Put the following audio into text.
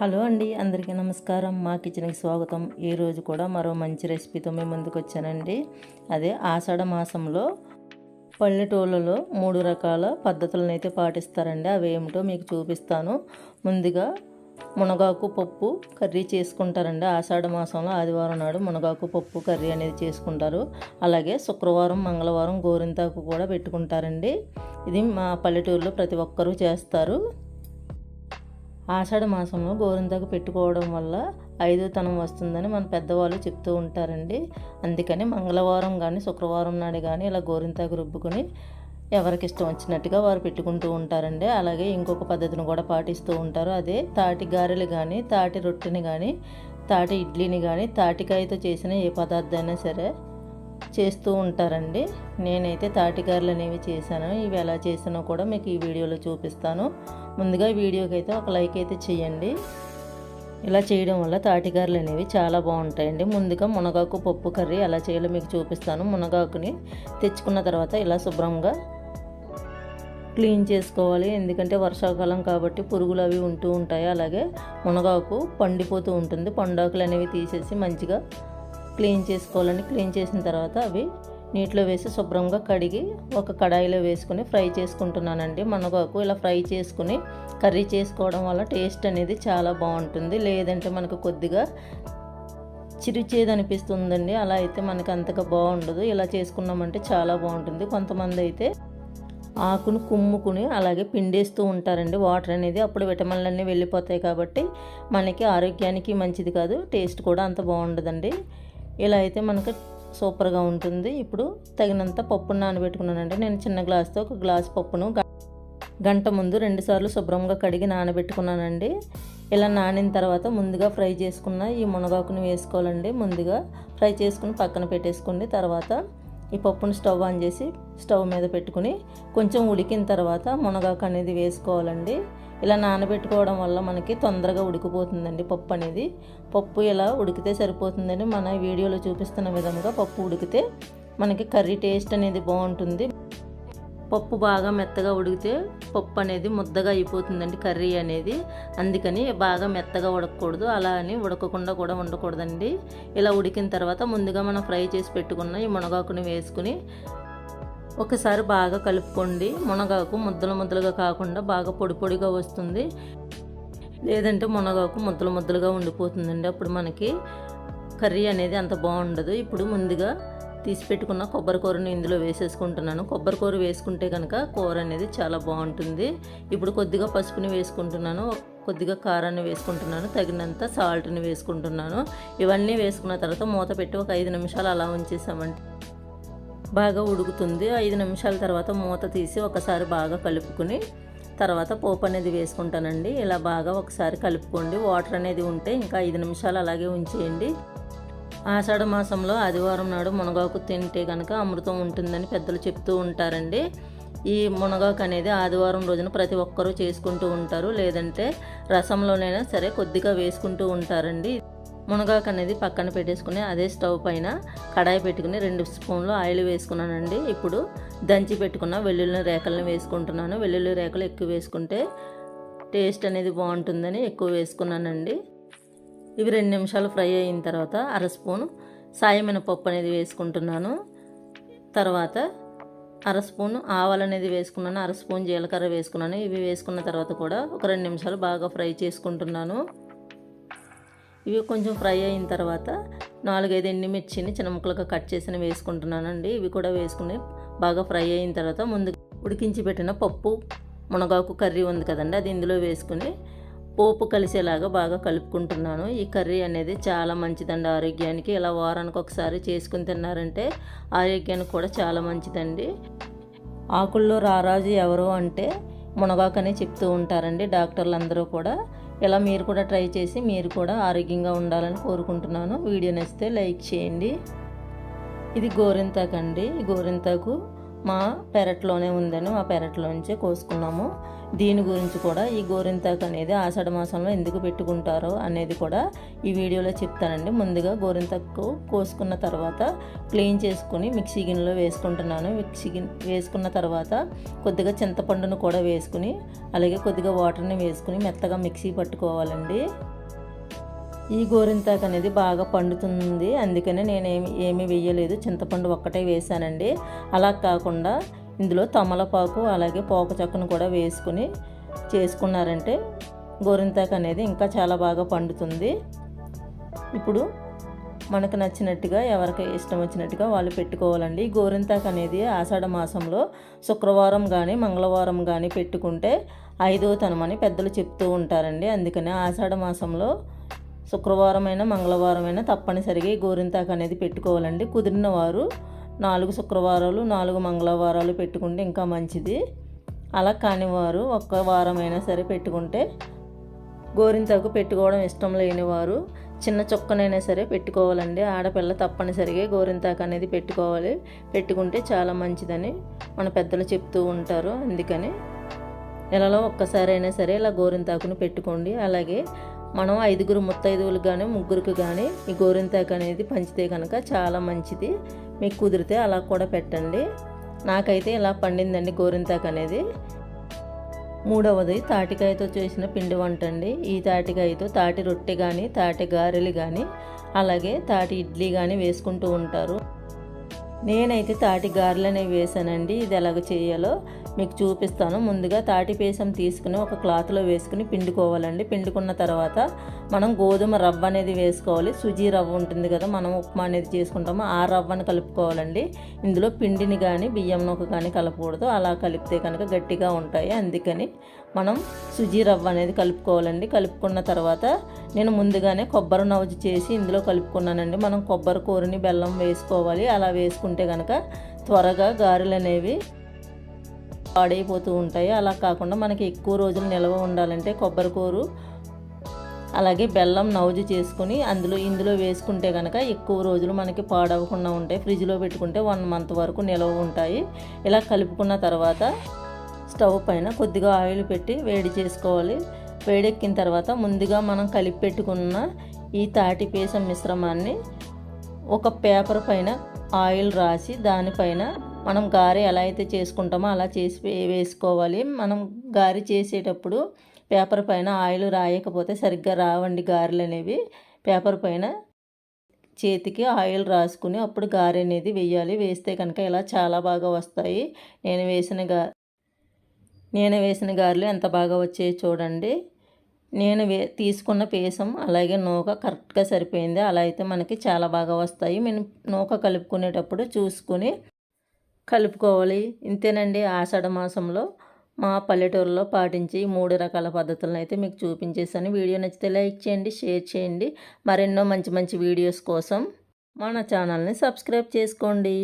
Hello అండి అందరికీ నమస్కారం. మా కిచెన్కి స్వాగతం. ఈరోజు కూడా మరో మంచి రెసిపీతో మేము ముందుకు వచ్చానండి. అదే ఆషాఢ మాసంలో పల్లెటూళ్ళలో మూడు రకాల పద్ధతులను అయితే పాటిస్తారండి. అవి ఏమిటో మీకు చూపిస్తాను. ముందుగా మునగాకు పప్పు కర్రీ చేసుకుంటారండి. ఆషాఢ మాసంలో ఆదివారం నాడు మునగాకు పప్పు కర్రీ అనేది చేసుకుంటారు. అలాగే శుక్రవారం మంగళవారం గోరింతాకు కూడా పెట్టుకుంటారండి. ఇది మా పల్లెటూరులో ప్రతి ఒక్కరూ చేస్తారు. ఆషాఢ మాసంలో గోరింతాకు పెట్టుకోవడం వల్ల ఐదో తనం వస్తుందని మన పెద్దవాళ్ళు చెప్తూ ఉంటారండి. అందుకని మంగళవారం కానీ శుక్రవారం నాడు కానీ ఇలా గోరింతాకు రుబ్బుకొని ఎవరికి ఇష్టం వచ్చినట్టుగా వారు పెట్టుకుంటూ ఉంటారండి. అలాగే ఇంకొక పద్ధతిని కూడా పాటిస్తూ ఉంటారు. అదే తాటి గారెలు కానీ తాటి రొట్టెని కానీ తాటి ఇడ్లీని కానీ తాటికాయతో చేసిన ఏ పదార్థమైనా సరే చేస్తూ ఉంటారండి. నేనైతే తాటిగారులు అనేవి చేశాను. ఇవి ఎలా చేసానో కూడా మీకు ఈ వీడియోలో చూపిస్తాను. ముందుగా వీడియోకి అయితే ఒక లైక్ అయితే చేయండి. ఇలా చేయడం వల్ల తాటికారలు అనేవి చాలా బాగుంటాయండి. ముందుగా మునగాకు పప్పు కర్రీ ఎలా చేయాలో మీకు చూపిస్తాను. మునగాకుని తెచ్చుకున్న తర్వాత ఇలా శుభ్రంగా క్లీన్ చేసుకోవాలి. ఎందుకంటే వర్షాకాలం కాబట్టి పురుగులు అవి ఉంటూ ఉంటాయి. అలాగే మునగాకు పండిపోతూ ఉంటుంది. పండాకులు అనేవి తీసేసి మంచిగా క్లీన్ చేసుకోవాలని క్లీన్ చేసిన తర్వాత అవి నీటిలో వేసి శుభ్రంగా కడిగి ఒక కడాయిలో వేసుకుని ఫ్రై చేసుకుంటున్నానండి. మనగాకు ఇలా ఫ్రై చేసుకుని కర్రీ చేసుకోవడం వల్ల టేస్ట్ అనేది చాలా బాగుంటుంది. లేదంటే మనకు కొద్దిగా చిరుచేది అనిపిస్తుందండి అలా అయితే మనకు అంతగా బాగుండదు. ఇలా చేసుకున్నామంటే చాలా బాగుంటుంది. కొంతమంది అయితే ఆకును కుమ్ముకుని అలాగే పిండేస్తూ ఉంటారండి. వాటర్ అనేది అప్పుడు విటమిన్లన్నీ వెళ్ళిపోతాయి కాబట్టి మనకి ఆరోగ్యానికి మంచిది కాదు. టేస్ట్ కూడా అంత బాగుండదండి. ఇలా అయితే మనకు సూపర్గా ఉంటుంది. ఇప్పుడు తగినంత పప్పును నానబెట్టుకున్నానండి. నేను చిన్న గ్లాస్తో ఒక గ్లాస్ పప్పును గంట ముందు రెండుసార్లు శుభ్రంగా కడిగి నానబెట్టుకున్నానండి. ఇలా నానిన తర్వాత ముందుగా ఫ్రై చేసుకున్న ఈ మునగాకుని వేసుకోవాలండి. ముందుగా ఫ్రై చేసుకుని పక్కన పెట్టేసుకోండి. తర్వాత ఈ పప్పును స్టవ్ ఆన్ చేసి స్టవ్ మీద పెట్టుకుని కొంచెం ఉడికిన తర్వాత మునగాకు అనేది వేసుకోవాలండి. ఇలా నానబెట్టుకోవడం వల్ల మనకి తొందరగా ఉడికిపోతుందండి పప్పు అనేది. పప్పు ఇలా ఉడికితే సరిపోతుందండి. మన వీడియోలో చూపిస్తున్న విధంగా పప్పు ఉడికితే మనకి కర్రీ టేస్ట్ అనేది బాగుంటుంది. పప్పు బాగా మెత్తగా ఉడికితే పప్పు అనేది ముద్దగా అయిపోతుందండి కర్రీ అనేది. అందుకని బాగా మెత్తగా ఉడకకూడదు. అలా అని ఉడకకుండా కూడా ఉండకూడదండి. ఇలా ఉడికిన తర్వాత ముందుగా మనం ఫ్రై చేసి పెట్టుకున్న ఈ మునగాకుని వేసుకుని ఒకసారి బాగా కలుపుకోండి. మునగాకు ముద్దలు ముద్దలుగా కాకుండా బాగా పొడి పొడిగా వస్తుంది. లేదంటే మునగాకు ముద్దలు ముద్దలుగా ఉండిపోతుందండి. అప్పుడు మనకి కర్రీ అనేది అంత బాగుండదు. ఇప్పుడు ముందుగా తీసి పెట్టుకున్న కొబ్బరికూరను ఇందులో వేసేసుకుంటున్నాను. కొబ్బరి కూర వేసుకుంటే కనుక కూర అనేది చాలా బాగుంటుంది. ఇప్పుడు కొద్దిగా పసుపుని వేసుకుంటున్నాను. కొద్దిగా కారాన్ని వేసుకుంటున్నాను. తగినంత సాల్ట్ని వేసుకుంటున్నాను. ఇవన్నీ వేసుకున్న తర్వాత మూత పెట్టి ఒక ఐదు నిమిషాలు అలా ఉంచేసామంటే బాగా ఉడుకుతుంది. ఐదు నిమిషాల తర్వాత మూత తీసి ఒకసారి బాగా కలుపుకుని తర్వాత పోపు అనేది వేసుకుంటానండి. ఇలా బాగా ఒకసారి కలుపుకోండి. వాటర్ అనేది ఉంటే ఇంకా ఐదు నిమిషాలు అలాగే ఉంచేయండి. ఆషాఢ మాసంలో ఆదివారం నాడు మునగాకు తింటే కనుక అమృతం ఉంటుందని పెద్దలు చెప్తూ ఉంటారండి. ఈ మునగాకు అనేది ఆదివారం రోజున ప్రతి ఒక్కరూ చేసుకుంటూ ఉంటారు. లేదంటే రసంలోనైనా సరే కొద్దిగా వేసుకుంటూ ఉంటారండి. మునగాకు అనేది పక్కన పెట్టేసుకుని అదే స్టవ్ పైన కడాయి పెట్టుకుని రెండు స్పూన్లు ఆయిల్ వేసుకున్నానండి. ఇప్పుడు దంచి పెట్టుకున్న వెల్లుల్లి రేఖలను వేసుకుంటున్నాను. వెల్లుల్లి రేఖలు ఎక్కువ వేసుకుంటే టేస్ట్ అనేది బాగుంటుందని ఎక్కువ వేసుకున్నానండి. ఇవి రెండు నిమిషాలు ఫ్రై అయిన తర్వాత అర స్పూన్ సాయమైన పప్పు అనేది వేసుకుంటున్నాను. తర్వాత అర స్పూన్ ఆవాలు అనేది వేసుకున్నాను. అర స్పూన్ జీలకర్ర వేసుకున్నాను. ఇవి వేసుకున్న తర్వాత కూడా ఒక రెండు నిమిషాలు బాగా ఫ్రై చేసుకుంటున్నాను. ఇవి కొంచెం ఫ్రై అయిన తర్వాత నాలుగైదు ఎండుమిర్చిని చిన్న ముక్కలుగా కట్ చేసిన వేసుకుంటున్నానండి. ఇవి కూడా వేసుకుని బాగా ఫ్రై అయిన తర్వాత ముందు ఉడికించి పెట్టిన పప్పు మునగాకు కర్రీ ఉంది కదండి అది ఇందులో వేసుకుని పోపు కలిసేలాగా బాగా కలుపుకుంటున్నాను. ఈ కర్రీ అనేది చాలా మంచిదండి ఆరోగ్యానికి. ఇలా వారానికి ఒకసారి చేసుకుని తిన్నారంటే ఆరోగ్యానికి కూడా చాలా మంచిదండి. ఆకుల్లో రారాజు ఎవరు అంటే మునగాకనే చెప్తూ ఉంటారండి డాక్టర్లు అందరూ కూడా. ఇలా మీరు కూడా ట్రై చేసి మీరు కూడా ఆరోగ్యంగా ఉండాలని కోరుకుంటున్నాను. వీడియో నచ్చితే లైక్ చేయండి. ఇది గోరింతాకు అండి. గోరింతాకు మా పెరట్లోనే ఉందని మా పెరట్లోంచే కోసుకున్నాము. దీని గురించి కూడా ఈ గోరింతాకు అనేది ఆషాఢ మాసంలో ఎందుకు పెట్టుకుంటారో అనేది కూడా ఈ వీడియోలో చెప్తానండి. ముందుగా గోరింతాకు కోసుకున్న తర్వాత క్లీన్ చేసుకుని మిక్సీ గిన్నెలో వేసుకుంటున్నాను. మిక్సీ గిన్నె వేసుకున్న తర్వాత కొద్దిగా చింతపండును కూడా వేసుకుని అలాగే కొద్దిగా వాటర్ని వేసుకుని మెత్తగా మిక్సీ పట్టుకోవాలండి. ఈ గోరింతాకు అనేది బాగా పండుతుంది. అందుకనే నేను ఏమి ఏమీ వేయలేదు. చింతపండు ఒక్కటే వేసానండి అలా కాకుండా ఇందులో తమలపాకు అలాగే పోక చెక్కను కూడా వేసుకుని చేసుకున్నారంటే గోరింతాకు అనేది ఇంకా చాలా బాగా పండుతుంది. ఇప్పుడు మనకు నచ్చినట్టుగా ఎవరికి ఇష్టం వచ్చినట్టుగా వాళ్ళు పెట్టుకోవాలండి. ఈ గోరింతాకు అనేది ఆషాఢ మాసంలో శుక్రవారం కానీ మంగళవారం కానీ పెట్టుకుంటే ఐదవ తనమని పెద్దలు చెప్తూ ఉంటారండి. అందుకనే ఆషాఢ మాసంలో శుక్రవారం అయినా మంగళవారం అయినా తప్పనిసరిగా ఈ గోరింతాకు అనేది పెట్టుకోవాలండి. కుదిరిన వారు నాలుగు శుక్రవారాలు నాలుగు మంగళవారాలు పెట్టుకుంటే ఇంకా మంచిది. అలా కాని వారు ఒక్క వారం అయినా సరే పెట్టుకుంటే గోరింతాకు పెట్టుకోవడం ఇష్టం లేని వారు చిన్న చొక్కనైనా సరే పెట్టుకోవాలండి. ఆడపిల్ల తప్పనిసరిగా గోరింతాకు అనేది పెట్టుకోవాలి. పెట్టుకుంటే చాలా మంచిదని మన పెద్దలు చెప్తూ ఉంటారు. అందుకని నెలలో ఒక్కసారైనా సరే ఇలా గోరింతాకును పెట్టుకోండి. అలాగే మనం ఐదుగురు ముత్తైదువులు కానీ ముగ్గురికి కానీ ఈ గోరింతాకు అనేది పంచితే కనుక చాలా మంచిది. మీకు కుదిరితే అలా కూడా పెట్టండి. నాకైతే ఇలా పండిందండి గోరింతాకు అనేది. మూడవది తాటికాయతో చేసిన పిండి వంట అండి. ఈ తాటికాయతో తాటి రొట్టె కానీ తాటి గారెలు కానీ అలాగే తాటి ఇడ్లీ కానీ వేసుకుంటూ ఉంటారు. నేనైతే తాటి గారెలు అనేవి వేసానండి. ఇది ఎలాగ చేయాలో మీకు చూపిస్తాను. ముందుగా తాటి పేసం తీసుకుని ఒక క్లాత్లో వేసుకుని పిండుకోవాలండి. పిండుకున్న తర్వాత మనం గోధుమ రవ్వ అనేది వేసుకోవాలి. సుజీ రవ్వ ఉంటుంది కదా మనం ఉప్మా అనేది చేసుకుంటామో ఆ రవ్వను కలుపుకోవాలండి. ఇందులో పిండిని కానీ బియ్యం నూక కానీ కలపకూడదు. అలా కలిపితే కనుక గట్టిగా ఉంటాయి. అందుకని మనం సుజీ రవ్వ అనేది కలుపుకోవాలండి. కలుపుకున్న తర్వాత నేను ముందుగానే కొబ్బరి నవ్వు చేసి ఇందులో కలుపుకున్నానండి. మనం కొబ్బరి కూరని బెల్లం వేసుకోవాలి. అలా వేసుకుంటే కనుక త్వరగా గారెలు అనేవి పాడైపోతూ ఉంటాయి. అలా కాకుండా మనకి ఎక్కువ రోజులు నిల్వ ఉండాలంటే కొబ్బరి కూరు అలాగే బెల్లం నవ్జు చేసుకుని అందులో ఇందులో వేసుకుంటే కనుక ఎక్కువ రోజులు మనకి పాడవకుండా ఉంటాయి. ఫ్రిడ్జ్లో పెట్టుకుంటే వన్ మంత్ వరకు నిల్వ ఉంటాయి. ఇలా కలుపుకున్న తర్వాత స్టవ్ పైన కొద్దిగా ఆయిల్ పెట్టి వేడి చేసుకోవాలి. వేడెక్కిన తర్వాత ముందుగా మనం కలిపి పెట్టుకున్న ఈ తాటి పేసం మిశ్రమాన్ని ఒక పేపర్ పైన ఆయిల్ రాసి దానిపైన మనం గారె ఎలా అయితే చేసుకుంటామో అలా చేసి వేసుకోవాలి. మనం గారె చేసేటప్పుడు పేపర్ పైన ఆయిల్ రాయకపోతే సరిగ్గా రావండి గారెలు అనేవి. పేపర్ పైన చేతికి ఆయిల్ రాసుకుని అప్పుడు గారె అనేది వేయాలి. వేస్తే కనుక ఇలా చాలా బాగా వస్తాయి. నేను వేసిన గా నేను వేసిన గారెలు ఎంత బాగా వచ్చాయో చూడండి. నేను వే తీసుకున్న పేసం అలాగే నూక కరెక్ట్గా సరిపోయింది. అలా అయితే మనకి చాలా బాగా వస్తాయి. మేము నూక కలుపుకునేటప్పుడు చూసుకుని కలుపుకోవాలి. ఇంతేనండి ఆషాఢ మాసంలో మా పల్లెటూరులో పాటించి మూడు రకాల పద్ధతులను అయితే మీకు చూపించేసాను వీడియో నచ్చితే లైక్ చేయండి షేర్ చేయండి. మరెన్నో మంచి మంచి వీడియోస్ కోసం మన ఛానల్ని సబ్స్క్రైబ్ చేసుకోండి.